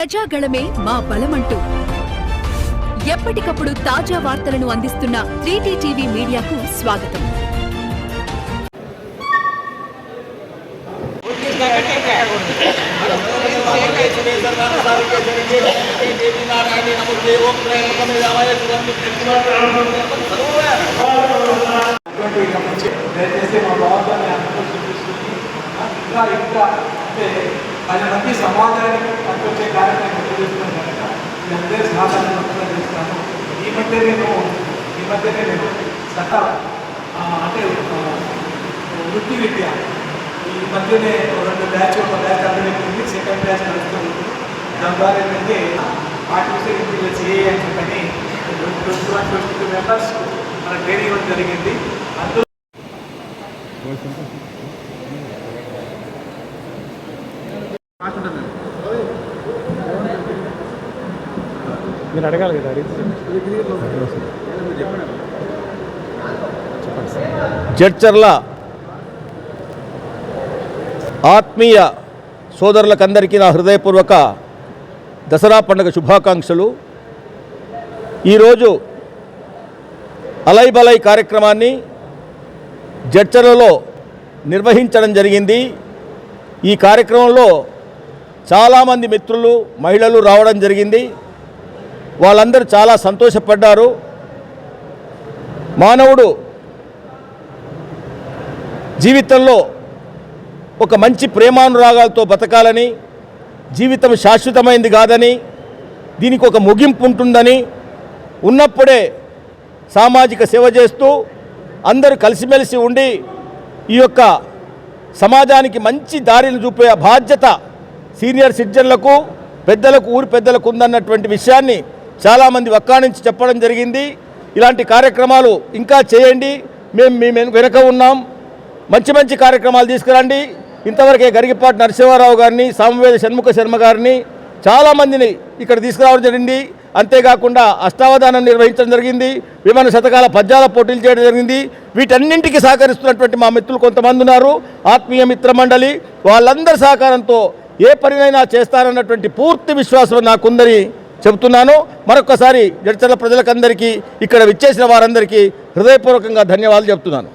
ప్రజాగళమే మా బలమంటూ. ఎప్పటికప్పుడు తాజా వార్తలను అందిస్తున్న త్రీటీ టీవీ మీడియాకు స్వాగతం. దయచేసి మా భావాన్ని అందరూ చూపిస్తుంది ఇంకా ఇంకా అంటే పది మంది సమాజానికి పనికొచ్చే కార్యక్రమం చేస్తున్నాం కనుక మీ అందరి సమాధానం మొత్తం చేస్తాను. ఈ మధ్య నేను ఈ మధ్యనే నేను సత అంటే వృత్తి విద్య. ఈ మధ్యనే రెండు బ్యాచ్ ఒక బ్యాచ్ అభివృద్ధి సెకండ్ బ్యాచ్ నడుస్తుంది దాని ద్వారా ఏంటంటే ఆర్టిఫిషియల్ ఇంటెలిజెన్స్ ఏ అని చెప్పని twenty one twenty two members మన ట్రైనింగ్ ఇవ్వడం జరిగింది. అందులో మీరు అడగాలి కదా జడ్చర్ల ఆత్మీయ సోదరులకందరికీ నా హృదయపూర్వక దసరా పండుగ శుభాకాంక్షలు. ఈరోజు అలై బలై కార్యక్రమాన్ని జడ్చర్లలో నిర్వహించడం జరిగింది. ఈ కార్యక్రమంలో చాలామంది మిత్రులు మహిళలు రావడం జరిగింది. వాళ్ళందరూ చాలా సంతోషపడ్డారు. మానవుడు జీవితంలో ఒక మంచి ప్రేమానురాగాలతో బతకాలని జీవితం శాశ్వతమైంది కాదని దీనికి ఒక ముగింపు ఉంటుందని ఉన్నప్పుడే సామాజిక సేవ చేస్తూ అందరూ కలిసిమెలిసి ఉండి ఈ యొక్క సమాజానికి మంచి దారిని చూపే బాధ్యత సీనియర్ సిటిజన్లకు పెద్దలకు ఊరి పెద్దలకు ఉందన్నటువంటి విషయాన్ని చాలామంది వక్కాణించి చెప్పడం జరిగింది. ఇలాంటి కార్యక్రమాలు ఇంకా చేయండి. మేము మీ వెనుక ఉన్నాం. మంచి మంచి కార్యక్రమాలు తీసుకురండి. ఇంతవరకే గరిగిపాటి నరసింహారావు గారిని సామవేద షణ్ముఖ శర్మ గారిని చాలామందిని ఇక్కడ తీసుకురావడం జరిగింది. అంతేకాకుండా అష్టావధానం నిర్వహించడం జరిగింది. విమాన శతకాల పద్యాల పోటీలు చేయడం జరిగింది. వీటన్నింటికి సహకరిస్తున్నటువంటి మా మిత్రులు కొంతమంది ఉన్నారు. ఆత్మీయ మిత్ర మండలి వాళ్ళందరి సహకారంతో ఏ పనినైనా చేస్తారన్నటువంటి పూర్తి విశ్వాసం నాకుందని చెబుతున్నాను. మరొకసారి జడ్చర్ల ప్రజలకందరికీ ఇక్కడ విచ్చేసిన వారందరికీ హృదయపూర్వకంగా ధన్యవాదాలు చెప్తున్నాను